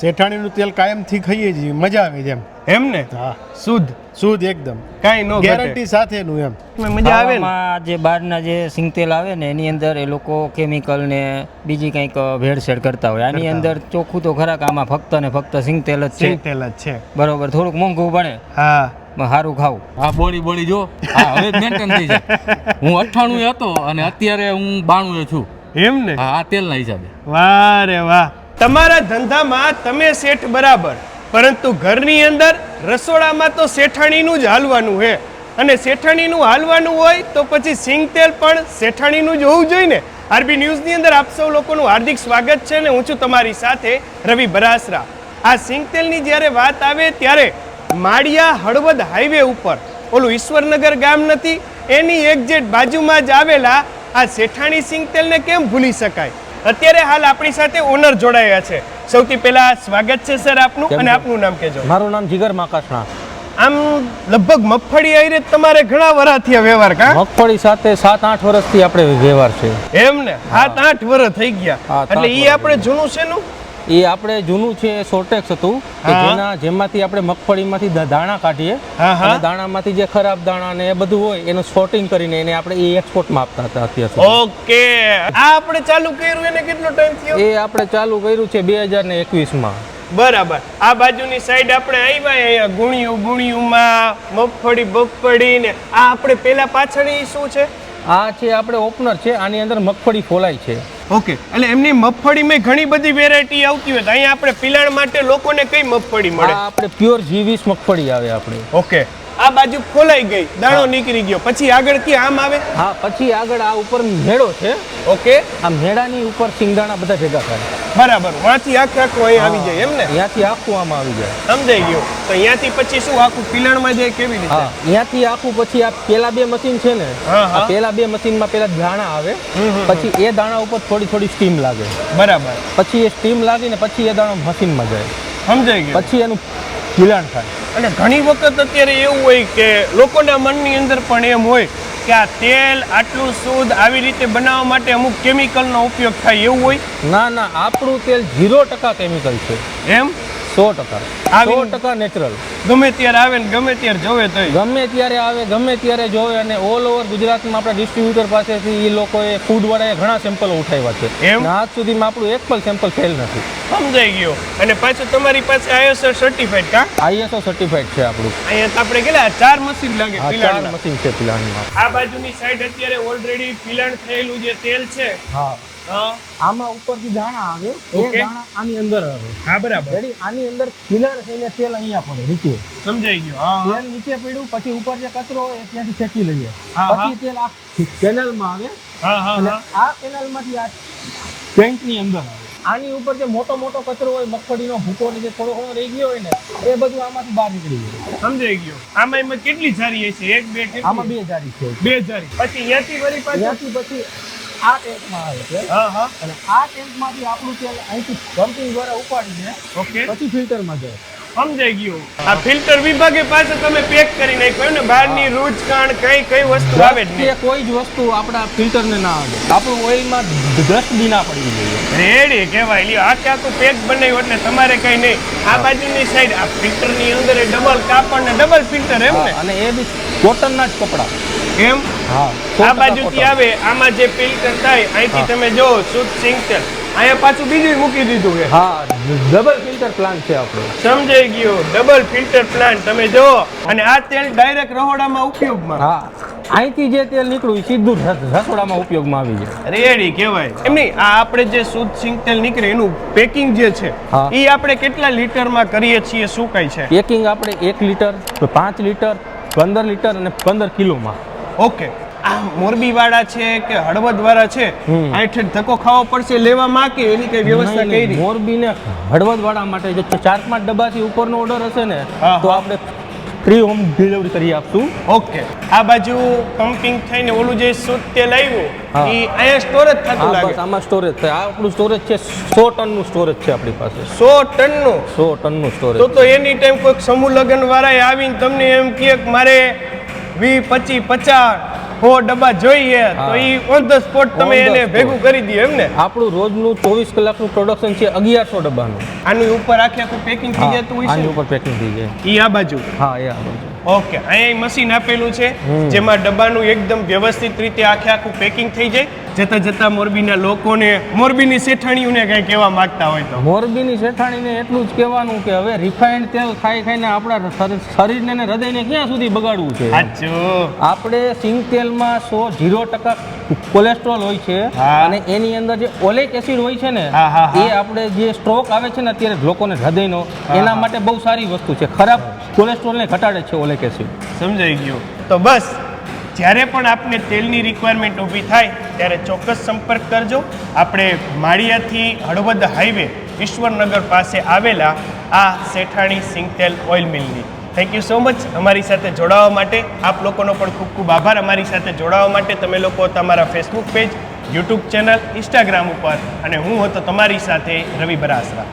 શેઠાણીનું તેલ કાયમથી ખાઈએ છીએ મજા આવે છે એમ. એમ ને હા. શુદ્ધ? શુદ્ધ એકદમ. કાંઈ નો ગેરંટી સાથેનું એમ. મજા આવે ને? જે બહારના જે સિંગતેલ આવે ને એની અંદર એ લોકો કેમિકલ ને બીજી કંઈક ભેળસેળ કરતા હોય. આની અંદર ચોખ્ખું તો ખરા આમાં ફક્ત ને ફક્ત સિંગતેલ જ છે. સિંગ તેલ જ છે. બરોબર થોડુંક મોંઘું પડે હા. સારું ખાવું. હા બોડી બોડી જો. હવે મેન્ટેન થઈ જાય. હું અઠ્ઠાણું હતો અને અત્યારે હું બાણું છું. એમ ને હા તેલ તેલના હિસાબે. વાહ રે વાહ. તમારા ધંધામાં તમે શેઠ બરાબર, પરંતુ ઘરની અંદર રસોડામાં તો શેઠાણીનું જ હાલવાનું છે અને શેઠાણીનું હાલવાનું હોય તો પછી સિંગ તેલ પણ શેઠાણીનું જ હોવું જોઈએ ને. આરબી ન્યૂઝની અંદર આપ સૌ લોકોનું હાર્દિક સ્વાગત છે ને. હું છું તમારી સાથે રવિ બરાસરા. આ સિંગ તેલની જ્યારે વાત આવે ત્યારે માળિયા હળવદ હાઈવે ઉપર, ઓલું ઈશ્વરનગર ગામ નથી, એની એક જે બાજુમાં જ આવેલા આ શેઠાણી સિંગ તેલને કેમ ભૂલી શકાય? અત્યારે હાલ આપણી સાથે ઓનર જોડાયા છે. સૌથી પહેલા સ્વાગત છે સર આપનું અને આપનું નામ કહેજો. મારું નામ જીગર માકાસણા. આમ લગભગ મગફળી આવીને તમારે ઘણા વરાથી વ્યવહાર કા? મગફળી સાથે સાત આઠ વર્ષથી આપણે વ્યવહાર છે. એમ ને? સાત આઠ વર્ષ થઈ ગયા. એટલે એ ઈ આપણે જૂનું છે નું એ આપણે જૂનું છે સોર્ટેક્સ હતું કે જેના જેમાંથી આપણે મગફળીમાંથી દાણા કાઢીએ. અને દાણામાંથી જે ખરાબ દાણા ને એ બધું હોય એનું સોર્ટિંગ કરીને એને આપણે એ એક્સપોર્ટમાં આપતા હતા અત્યાર સુધી. ઓકે. આ આપણે ચાલુ કર્યું એને કેટલો ટાઈમ થયો? એ આપણે ચાલુ કર્યું છે બે હજાર ને એકવીસમાં. બરાબર. આ બાજુની સાઈડ આપણે આવ્યા અહીંયા ગુણિયું ગુણિયુંમાં મગફળી બગફળી ને આ આપણે પેલા પાછળ શું છે? આ છે આપણે ઓપનર છે આની અંદર મગફળી ફોલાય છે. ઓકે એટલે એમની મગફળીમાં ઘણી બધી વેરાયટી આવતી હોય તો અહીંયા આપણે પિલાણ માટે લોકોને કઈ મગફળી મળે? આપણે પ્યોર જીવીસ મગફળી આવે આપણે. ઓકે આ બાજુ ફોલાઈ ગઈ દાણો નીકળી ગયો. પછી આગળથી આમ આવે? હા પછી આગળ આ ઉપર મેળો છે. ઓકે. આ મેળાની ઉપર સિંગદાણા બધા ભેગા થાય. બરાબર. વાંચી આખે આખું અહીં આવી જાય એમ ને? ત્યાંથી આખું આમ આવી જાય. સમજાઈ ગયું. તો અહીંયાથી પછી શું આખું પિલણમાં જાય કેવી રીતે? અહીંયાથી આખું પછી આ પેલા બે મશીન છે ને. આ પેલા બે મશીનમાં પેલા દાણા આવે. પછી એ દાણા ઉપર થોડી થોડી સ્ટીમ લાગે. બરાબર. પછી એ સ્ટીમ લાગીને પછી એ દાણો મશીનમાં જાય. સમજાઈ ગયું. પછી એનું પીલાણ થાય. અને ઘણી વખત અત્યારે એવું હોય કે લોકોના મનની અંદર પણ એમ હોય કે આ તેલ આટલું શુદ્ધ આવી રીતે બનાવવા માટે અમુક કેમિકલનો ઉપયોગ થાય એવું હોય? ના ના આપણું તેલ ઝીરો ટકા કેમિકલ છે. એમ? સો ટકા. સો ટકા નેચરલ ગમે ત્યારે આવે ને ગમે ત્યારે જોવે તોય. ગમે ત્યારે આવે ગમે ત્યારે જોવે અને ઓલ ઓવર ગુજરાતમાં આપણા ડિસ્ટ્રીબ્યુટર પાસેથી એ લોકોએ ફૂડ વાળાએ ઘણા સેમ્પલ ઉઠાવ્યા છે. એમ? આજ સુધીમાં આપણું એક પણ સેમ્પલ ફેલ નથી. સમજાઈ ગયો. અને પાછું તમારી પાસે આઈએસઓ સર્ટિફાઈડ કા? આઈએસઓ સર્ટિફાઈડ છે આપણું. અહીંયા આપણે કેટલા? ચાર મશીન લાગે ચાર મશીન છે પિલાણમાં આ બાજુની સાઈડ અત્યારે ઓલરેડી પિલાણ થયેલું જે તેલ છે હા. આમાં ઉપરથી દાણા આવે એ દાણા આની અંદર આવે. હા બરાબર. રેડી? આની અંદર પિલાણ થઈને તેલ અહીંયા પડે નીચે. સમજાઈ ગયું હા. તેલ નીચે પડ્યું પછી ઉપર જે કચરો હોય એ ત્યાંથી ખેંચી લઈએ. પછી તેલ આ કેનલમાં આવે. હા હા આ કેનલમાંથી આ ટેન્કની અંદર આવે. આની ઉપર જે મોટો મોટો કચરો હોય મગફળીનો ભૂકો ને જે થોડો ઘણો રહી ગયો હોય ને એ બધું આમાંથી બહાર નીકળી ગયું. સમજાઈ ગયું. આમાં એમાં કેટલી જારી હશે? એક બે આમાં બે જારી છે. બે જારી. પછી અહીંયાથી વળી પાછી? પછી આ ટેન્કમાં આવે છે. હા હા. અને આ ટેન્કમાંથી આપણું તેલ અહીંથી પમ્પિંગ દ્વારા ઉપાડીને ઓકે પછી ફિલ્ટરમાં જાય. સમજાઈ ગયું. આ ફિલ્ટર વિભાગે પાસે તમે પેક કરી નાખ્યું ને બહારની રૂજ કાણ કઈ કઈ વસ્તુ આવે જ નહીં. કોઈ જ વસ્તુ આપણા ફિલ્ટરને ના આવે. આપણું ઓઇલમાં બી ના પડવી જોઈએ રેડી કહેવાય. લ્યો આખે આખું પેક બનાવ્યું એટલે તમારે કઈ નહીં. આ બાજુની સાઈડ આ ફિલ્ટરની અંદર ડબલ કાપડ ને ડબલ ફિલ્ટર એમ ને? અને એ બી કોટનના જ કપડાં. એમ? હા આ બાજુથી આવે આમાં જે ફિલ્ટર થાય અહીંથી તમે જો શુદ્ધ સિંગતેલ. અહીંયા પાછું બીજું મૂકી દીધું છે. હા ડબલ ફિલ્ટર પ્લાન્ટ છે આપણો. સમજાઈ ગયો. ડબલ ફિલ્ટર પ્લાન્ટ તમે જો અને આ તેલ ડાયરેક્ટ રહોડામાં ઉપયોગમાં. હા અહીંથી જે તેલ નીકળ્યું સીધું રસોડામાં ઉપયોગમાં આવી જાય. રેડી કહેવાય. એમ નહીં આ આપણે જે શુદ્ધ સિંગ તેલ નીકળે એનું પેકિંગ જે છે એ આપણે કેટલા લીટરમાં કરીએ છીએ શું કઈ છે? પેકિંગ આપણે એક લીટર પાંચ લીટર પંદર લીટર અને પંદર કિલોમાં. ઓકે આ મોરબી વાળા છે કે હળવદ વાળા છે. આઠ ધક્કો ખાવો પડશે લેવામાં કે એની કઈ વ્યવસ્થા કરી મોરબી ને હળવદ વાળા માટે જો ચાર પાંચ ડબ્બાથી ઉપરનો ઓર્ડર હશે ને તો આપણે ફ્રી હોમ ડિલિવરી કરી આપશું. ઓકે. આ બાજુ પમ્પિંગ થઈને ઓલું જે શુદ્ધ તેલ આવ્યું એ અહીંયા સ્ટોરેજ થતું લાગે. આમાં સ્ટોરેજ થાય. આ આપણું સ્ટોરેજ છે સો ટનનું સ્ટોરેજ છે આપણી પાસે. સો ટનનું? સો ટનનું તો સ્ટોરેજ તો એની ટાઈમ કોઈક સમૂહ લગ્ન વાળા આવીને તમને એમ કહે કે મારે વી પચી પચાસ હો ડબ્બા જોઈએ તો એ ઈ ઓન ધ સ્પોટ તમે એને ભેગું કરી દઈએ એમ ને. આપણું રોજનું ચોવીસ કલાકનું પ્રોડક્શન છે અગિયારસો ડબ્બાનું. આની ઉપર આખે આખું પેકિંગ થઈ જતું હોય આની ઉપર પેકિંગ થઈ જાય. ઈ આ બાજુ? હા એ આ બાજુ. ઓકે અહીંયા મશીન આપેલું છે જેમાં ડબ્બાનું એકદમ વ્યવસ્થિત રીતે આખે આખું પેકિંગ થઈ જાય. જતા જતા મોરબીના લોકોને મોરબીની શેઠાણીઓને કંઈ કહેવા માંગતા હોય તો. મોરબીની શેઠાણીને એટલું જ કહેવાનું કે હવે રિફાઇન્ડ તેલ ખાઈ ખાઈને આપણા શરીર- શરીરને ને હૃદયને ક્યાં સુધી બગાડવું છે? આપણે સિંગ તેલમાં સો ઝીરો ટકા કોલેસ્ટ્રોલ હોય છે અને એની અંદર જે ઓલેક એસિડ હોય છે ને. એ આપણે જે સ્ટ્રોક આવે છે ને અત્યારે લોકોને હૃદયનો એના માટે બહુ સારી વસ્તુ છે. ખરાબ કોલેસ્ટ્રોલને ઘટાડે છે ઓલેક એસિડ. સમજાઈ ગયું. તો બસ જ્યારે પણ આપને તેલની રિક્વાયરમેન્ટ ઊભી થાય, ત્યારે ચોક્કસ સંપર્ક કરજો. આપણે માળિયાથી હળવદ હાઈવે ઈશ્વરનગર પાસે આવેલા આ શેઠાણી સિંગતેલ ઓઇલ મિલની થેન્ક યુ સો મચ અમારી સાથે જોડાવા માટે. આપ લોકોનો પણ ખૂબ ખૂબ આભાર અમારી સાથે જોડાવા માટે. તમે લોકો તમારા Facebook page YouTube channel Instagram ઉપર. અને હું હતો તમારી સાથે રવિ બરાસરા.